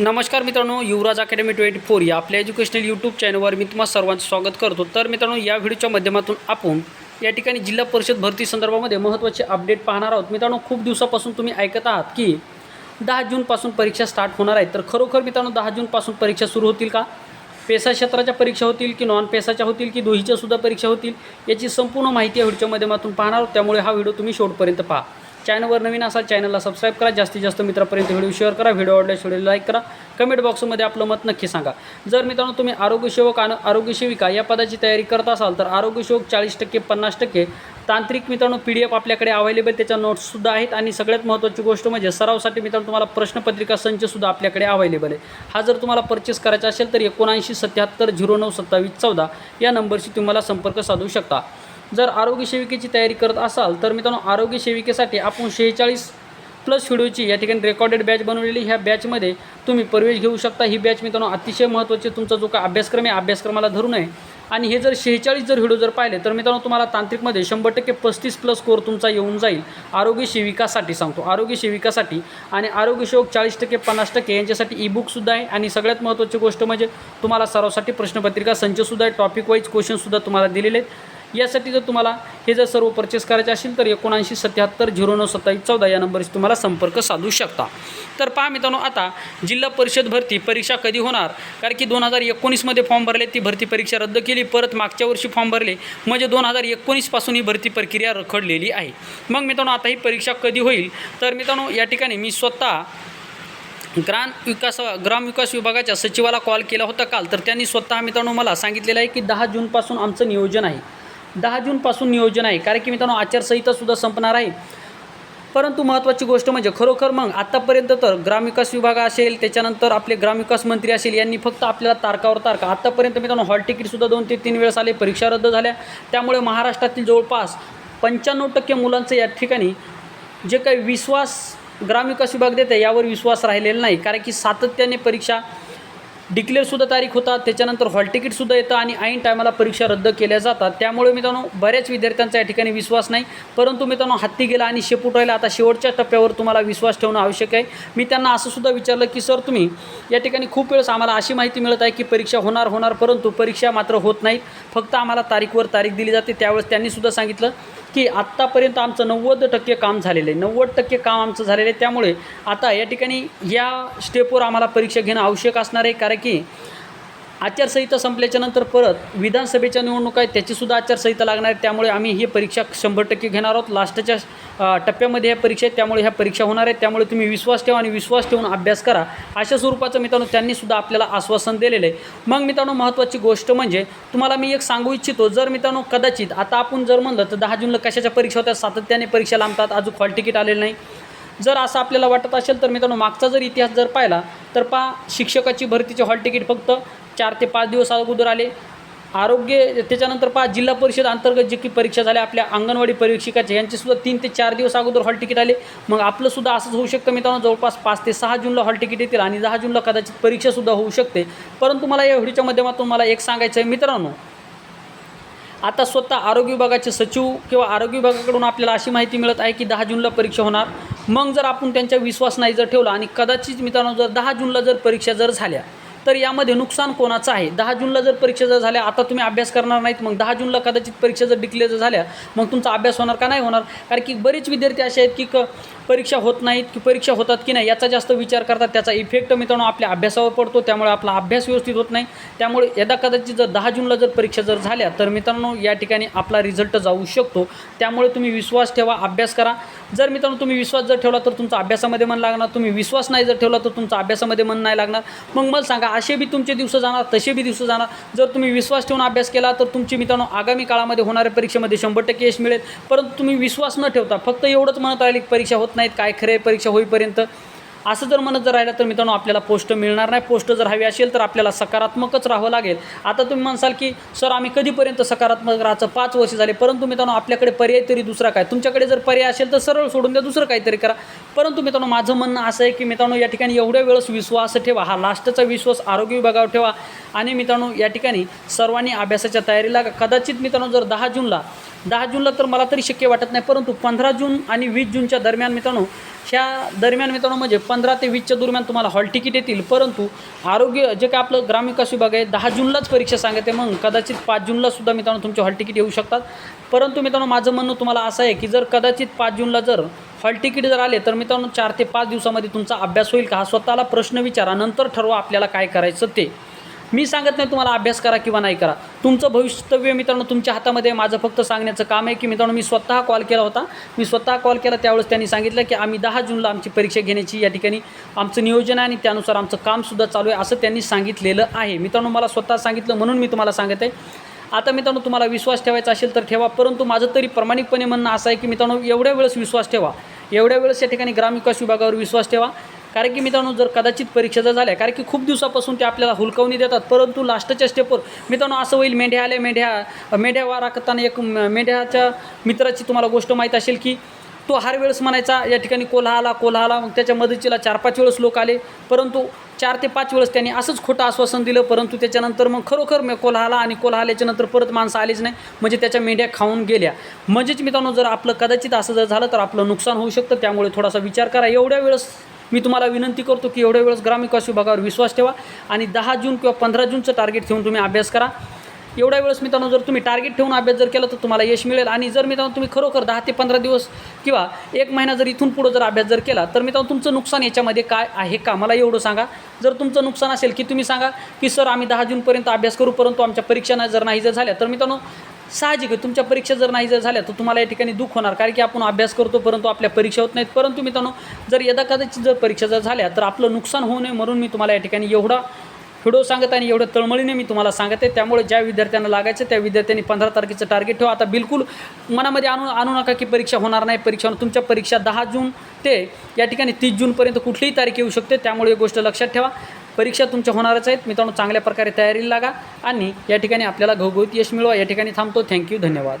नमस्कार मित्रांनो युवराज academy twenty four या आपल्या एज्युकेशनल यूट्यूब चॅनलवर मी तुम्हाला सर्वांचं स्वागत करतो. तर मित्रांनो या व्हिडिओच्या माध्यमातून आपण या ठिकाणी जिल्हा परिषद भरती संदर्भामध्ये महत्त्वाचे अपडेट पाहणार आहोत. मित्रांनो खूप दिवसापासून तुम्ही ऐकत आहात की दहा जूनपासून परीक्षा स्टार्ट होणार आहेत तर खरोखर मित्रांनो दहा जूनपासून परीक्षा सुरू होतील का? पेसा क्षेत्राच्या परीक्षा होतील की नॉन पेसाच्या होतील की दोहीच्या सुद्धा परीक्षा होतील? याची संपूर्ण माहिती या व्हिडिओच्या माध्यमातून पाहणार आहोत. त्यामुळे हा व्हिडिओ तुम्ही शेवटपर्यंत पहा. चॅनलवर नवीन असाल चॅनलला सबस्क्राईब करा. जास्तीत जास्त मित्रापर्यंत व्हिडिओ शेअर करा. व्हिडिओ आवडल्यास व्हिडिओ लाईक करा. कमेंट बॉक्समध्ये आपलं मत नक्की सांगा. जर मित्रांनो तुम्ही आरोग्यसेवक आणि आरोग्यसेविका या पदाची तयारी करत असाल तर आरोग्यसेवक चाळीस टक्के पन्नास टक्के तांत्रिक मित्रांनो पी डी एफ आपल्याकडे अवेलेबल त्याच्या नोट्ससुद्धा आहेत. आणि सगळ्यात महत्त्वाची गोष्ट म्हणजे सरावसाठी मित्रांनो तुम्हाला प्रश्नपत्रिका संचसुद्धा आपल्याकडे अवेलेबल आहे. हा जर तुम्हाला परचेस करायचा असेल तर एकोणऐंशी सत्याहत्तर झिरो नऊ सत्तावीस चौदा या नंबरशी तुम्हाला संपर्क साधू शकता. जर आरोग्य सेविकेची तयारी करत असाल तर मित्रांनो आरोग्य सेविकेसाठी आपण शेहेचाळीस प्लस व्हिडिओची या ठिकाणी रेकॉर्डेड बॅच बनवलेली. ह्या बॅचमध्ये तुम्ही प्रवेश घेऊ शकता. ही बॅच मित्रांनो अतिशय महत्त्वाची तुमचा जो काय अभ्यासक्रम आहे अभ्यासक्रमाला धरून आहे. आणि हे जर शेहेचाळीस जर व्हिडिओ जर पाहिले तर मित्रांनो तुम्हाला तांत्रिकमध्ये शंभर टक्के पस्तीस प्लस कोर तुमचा येऊन जाईल. आरोग्य सेविकासाठी सांगतो. आरोग्य सेविकासाठी आणि आरोग्य सेवक चाळीस टक्के पन्नास टक्के यांच्यासाठी ई बुकसुद्धा आहे. आणि सगळ्यात महत्त्वाची गोष्ट म्हणजे तुम्हाला सरावसाठी प्रश्नपत्रिका संचसुद्धा आहे. टॉपिक वाईज क्वेश्चनसुद्धा तुम्हाला दिलेले आहेत. यासाठी जर तुम्हाला हे जर सर्व परचेस करायचे असेल तर एकोणऐंशी सत्याहत्तर झिरो नऊ सत्तावीस चौदा या नंबरशी तुम्हाला संपर्क साधू शकता. तर पहा मित्रांनो आता जिल्हा परिषद भरती परीक्षा कधी होणार? कारण की दोन हजार एकोणीसमध्ये फॉर्म भरले ती भरती परीक्षा रद्द केली परत मागच्या वर्षी फॉर्म भरले म्हणजे दोन हजार एकोणीसपासून ही भरती प्रक्रिया रखडलेली आहे. मग मित्रांनो आता ही परीक्षा कधी होईल? तर मित्रांनो या ठिकाणी मी स्वतः ग्राम विकास ग्रामविकास विभागाच्या सचिवाला कॉल केला होता काल. तर त्यांनी स्वतः मित्रांनो मला सांगितलेलं आहे की दहा जूनपासून आमचं नियोजन आहे. दहा जूनपासून नियोजन आहे. कारण की मित्रांनो आचारसंहितासुद्धा संपणार आहे. परंतु महत्त्वाची गोष्ट म्हणजे खरोखर मग आत्तापर्यंत तर ग्रामविकास विभाग असेल त्याच्यानंतर आपले ग्रामविकास मंत्री असेल यांनी फक्त आपल्याला तारकावर तारका. आत्तापर्यंत मित्रांनो हॉल तिकीटसुद्धा दोन ते तीन वेळेस आले परीक्षा रद्द झाल्या. त्यामुळे महाराष्ट्रातील जवळपास पंच्याण्णव टक्के मुलांचं या ठिकाणी जे काही विश्वास ग्रामविकास विभाग देते यावर विश्वास राहिलेला नाही. कारण की सातत्याने परीक्षा डिक्लेअरसुद्धा तारीख होतात त्याच्यानंतर हॉल तिकीटसुद्धा येतं आणि ऐन टायमाला परीक्षा रद्द केल्या जातात. त्यामुळे मित्रांनो बऱ्याच विद्यार्थ्यांचा या ठिकाणी विश्वास नाही. परंतु मित्रांनो हत्ती गेला आणि शेपूट राहिला आता शेवटच्या टप्प्यावर तुम्हाला विश्वास ठेवणं आवश्यक आहे. मी त्यांना असं सुद्धा विचारलं की सर तुम्ही या ठिकाणी खूप वेळेस आम्हाला अशी माहिती मिळत आहे की परीक्षा होणार होणार परंतु परीक्षा मात्र होत नाहीत फक्त आम्हाला तारीखवर तारीख दिली जाते. त्यावेळेस त्यांनीसुद्धा सांगितलं की आत्तापर्यंत आमचं नव्वद टक्के काम झालेलं आहे नव्वद टक्के काम आमचं झालेलं आहे त्यामुळे आता या ठिकाणी या स्टेपवर आम्हाला परीक्षा घेणं आवश्यक असणार आहे कारण की आचारसंहिता संपल्याच्या नंतर परत विधानसभेच्या निवडणुका आहेत त्याचीसुद्धा आचारसंहिता लागणार आहे त्यामुळे आम्ही ही परीक्षा शंभर टक्के घेणार आहोत. लास्टच्या टप्प्यामध्ये ह्या परीक्षा आहेत त्यामुळे ह्या परीक्षा होणार आहेत. त्यामुळे तुम्ही विश्वास ठेवा आणि विश्वास ठेवून अभ्यास करा. अशा स्वरूपाचं मित्रांनो त्यांनीसुद्धा आपल्याला आश्वासन दिलेलं आहे. मग मित्रांनो महत्त्वाची गोष्ट म्हणजे तुम्हाला मी एक सांगू इच्छितो जर मित्रांनो कदाचित आता आपण जर म्हणलं तर दहा जूनला कशाच्या परीक्षा होत्या? सातत्याने परीक्षा लांबतात अजून हॉल तिकीट आलेलं नाही. जर असं आपल्याला वाटत असेल तर मित्रांनो मागचा जर इतिहास जर पाहिला तर पहा शिक्षकाची भरतीचे हॉल तिकीट फक्त चार ते पाच दिवस अगोदर आले. आरोग्य त्याच्यानंतर पहा जिल्हा परिषद अंतर्गत जे की परीक्षा झाल्या आपल्या अंगणवाडी परीक्षिकाचे यांचेसुद्धा तीन ते चार दिवस अगोदर हॉल तिकीट आले. मग आपलंसुद्धा असंच होऊ शकतं मित्रांनो जवळपास पाच ते सहा जूनला हॉल तिकीट येतील आणि दहा जूनला कदाचित परीक्षासुद्धा होऊ शकते. परंतु मला या व्हिडिओच्या माध्यमातून मला एक सांगायचं आहे मित्रांनो. आता स्वतः आरोग्य विभागाचे सचिव किंवा आरोग्य विभागाकडून आपल्याला अशी माहिती मिळत आहे की दहा जूनला परीक्षा होणार. मग जर आपण त्यांच्या विश्वास नाही जर ठेवला आणि कदाचित मित्रांनो जर दहा जूनला जर परीक्षा जर झाल्या तर यामध्ये नुकसान कोणाचं आहे? दहा जूनला जर परीक्षा जर झाल्या आता तुम्ही अभ्यास करणार नाहीत मग दहा जूनला कदाचित परीक्षा जर डिक्लेअर जर झाल्या मग तुमचा अभ्यास होणार का नाही होणार? कारण की बरेच विद्यार्थी असे आहेत की क परीक्षा होत नाहीत की परीक्षा होतात की नाही याचा जास्त विचार करतात. त्याचा इफेक्ट मित्रांनो आपल्या अभ्यासावर पडतो त्यामुळे आपला अभ्यास व्यवस्थित होत नाही. त्यामुळे यदा कदाचित जर दहा जूनला जर परीक्षा जर झाल्या तर मित्रांनो या ठिकाणी आपला रिझल्ट जाऊ शकतो. त्यामुळे तुम्ही विश्वास ठेवा अभ्यास करा. जर मित्रांनो तुम्ही विश्वास जर ठेवला तर तुमचा अभ्यासामध्ये मन लागणार. तुम्ही विश्वास नाही जर ठेवला तर तुमचा अभ्यासामध्ये मन नाही लागणार. मग मला सांगा असे बी तुमचे दिवस जाणार तसे बी दिवस जाणार. जर तुम्ही विश्वास ठेवून अभ्यास केला तर तुमची मित्रांनो आगामी काळामध्ये होणाऱ्या परीक्षेमध्ये शंभर टक्के यश मिळेल. परंतु तुम्ही विश्वास न ठेवता फक्त एवढंच म्हणत राहिले की परीक्षा होत नाहीत काय खरे परीक्षा होईपर्यंत. असं जर म्हणत जर राहिलं तर मित्रांनो आपल्याला पोस्ट मिळणार नाही. पोस्ट जर हवी असेल तर आपल्याला सकारात्मकच राहावं लागेल. आता तुम्ही म्हणसाल की सर आम्ही कधीपर्यंत सकारात्मक राहायचं? पाच वर्ष झाले. परंतु मित्रांनो आपल्याकडे पर्याय तरी दुसरा काय? तुमच्याकडे जर पर्याय असेल तर सरळ सोडून द्या दुसरं काहीतरी करा. परंतु मित्रांनो माझं म्हणणं असं आहे की मित्रांनो या ठिकाणी एवढ्या वेळेस विश्वास ठेवा. हा लास्टचा विश्वास आरोग्य विभागावर ठेवा. आणि मित्रांनो या ठिकाणी सर्वांनी अभ्यासाच्या तयारीला कदाचित मित्रांनो जर दहा जूनला दहा जूनला तर मला तरी शक्य वाटत नाही. परंतु पंधरा जून आणि वीस जूनच्या दरम्यान मित्रांनो ह्या दरम्यान मित्रांनो म्हणजे पंधरा ते वीसच्या दरम्यान तुम्हाला हॉल तिकीट येतील. परंतु आरोग्य जे काय आपलं ग्रामविकास विभाग आहे दहा जूनलाच परीक्षा सांगते मग. कदाचित पाच जूनला सुद्धा मित्रांनो तुमचे हॉल तिकीट येऊ शकतात. परंतु मित्रांनो माझं म्हणणं तुम्हाला असं आहे की जर कदाचित पाच जूनला जर हॉल तिकीट जर आले तर मित्रांनो चार ते पाच दिवसामध्ये तुमचा अभ्यास होईल का? हा स्वतःला प्रश्न विचारा. नंतर ठरवा आपल्याला काय करायचं ते. मी सांगत नाही तुम्हाला अभ्यास करा किंवा नाही करा. तुमचं भविष्यव्य मित्रांनो तुमच्या हातामध्ये माझं फक्त सांगण्याचं काम आहे की मित्रांनो मी स्वतः कॉल केला होता. मी स्वतः कॉल केला त्यावेळेस त्यांनी सांगितलं की आम्ही दहा जूनला आमची परीक्षा घेण्याची या ठिकाणी आमचं नियोजन आहे आणि त्यानुसार आमचं कामसुद्धा चालू आहे असं त्यांनी सांगितलेलं आहे. मित्रांनो मला स्वतः सांगितलं म्हणून मी तुम्हाला सांगत आहे. आता मित्रांनो तुम्हाला विश्वास ठेवायचा असेल तर ठेवा परंतु माझं तरी प्रामाणिकपणे म्हणणं असं आहे की मित्रांनो एवढ्या वेळेस विश्वास ठेवा. एवढ्या वेळेस या ठिकाणी ग्रामविकास विभागावर विश्वास ठेवा. कारण की मित्रांनो जर कदाचित परीक्षा जर झाल्या कारण की खूप दिवसापासून ते आपल्याला हुलकावणी देतात परंतु लास्टच्या स्टेपवर मित्रांनो असं होईल मेंढ्या आल्या मेंढ्या मेंढ्या वारा करताना एक मेंढ्याच्या मित्राची तुम्हाला गोष्ट माहीत असेल की तो हर वेळेस म्हणायचा या ठिकाणी कोल्हा आला कोल्हा आला मग त्याच्या मदतीला चार पाच वेळेस लोक आले परंतु चार ते पाच वेळेस त्यांनी असंच खोटं आश्वासन दिलं परंतु त्याच्यानंतर मग खरोखर मी कोल्हा आला आणि कोल्हा आल्याच्यानंतर परत माणसं आलीच नाही म्हणजे त्याच्या मेंढ्या खाऊन गेल्या. म्हणजेच मित्रांनो जर आपलं कदाचित असं जर झालं तर आपलं नुकसान होऊ शकतं त्यामुळे थोडासा विचार करा. एवढ्या वेळेस मी तुम्हाला विनंती करतो की एवढ्या वेळेस ग्रामविकास विभागावर विश्वास ठेवा आणि दहा जून किंवा पंधरा जूनचं टार्गेट ठेवून तुम्ही अभ्यास करा. एवढ्या वेळेस मित्रांनो जर तुम्ही टार्गेट ठेवून अभ्यास जर केला तर तुम्हाला यश मिळेल. आणि जर मित्रांनो तुम्ही खरोखर दहा ते पंधरा दिवस किंवा एक महिना जर इथून पुढं जर अभ्यास जर केला तर मित्रांनो तुमचं नुकसान याच्यामध्ये काय आहे का? मला एवढं सांगा. जर तुमचं नुकसान असेल की तुम्ही सांगा की सर आम्ही दहा जूनपर्यंत अभ्यास करू परंतु आमच्या परीक्षा जर नाही जर झाल्या तर मित्रांनो साहजिक आहे. तुमच्या परीक्षा जर नाही जर झाल्या तर तुम्हाला या ठिकाणी दुःख होणार. कारण की आपण अभ्यास करतो परंतु आपल्या परीक्षा होत नाहीत. परंतु मित्रांनो जर यदा कदाचित जर परीक्षा जर झाल्या तर आपलं नुकसान होऊ नये म्हणून मी तुम्हाला या ठिकाणी एवढा व्हिडिओ सांगत आणि एवढ्या तळमळीने मी तुम्हाला सांगत आहे. त्यामुळे ज्या विद्यार्थ्यांना लागायचं त्या विद्यार्थ्यांनी पंधरा तारखेचं टार्गेट ठेवा. आता बिलकुल मनामध्ये आणू आणू नका की परीक्षा होणार नाही. परीक्षा होणार. तुमच्या परीक्षा दहा जून ते या ठिकाणी तीस जूनपर्यंत कुठलीही तारीख येऊ शकते. त्यामुळे गोष्ट लक्षात ठेवा. परीक्षा तुमच्या होणारच आहेत. मित्रांनो चांगल्या प्रकारे तयारीला लागा आणि या ठिकाणी आपल्याला घवघवीत यश मिळवा. या ठिकाणी थांबतो. थँक्यू धन्यवाद.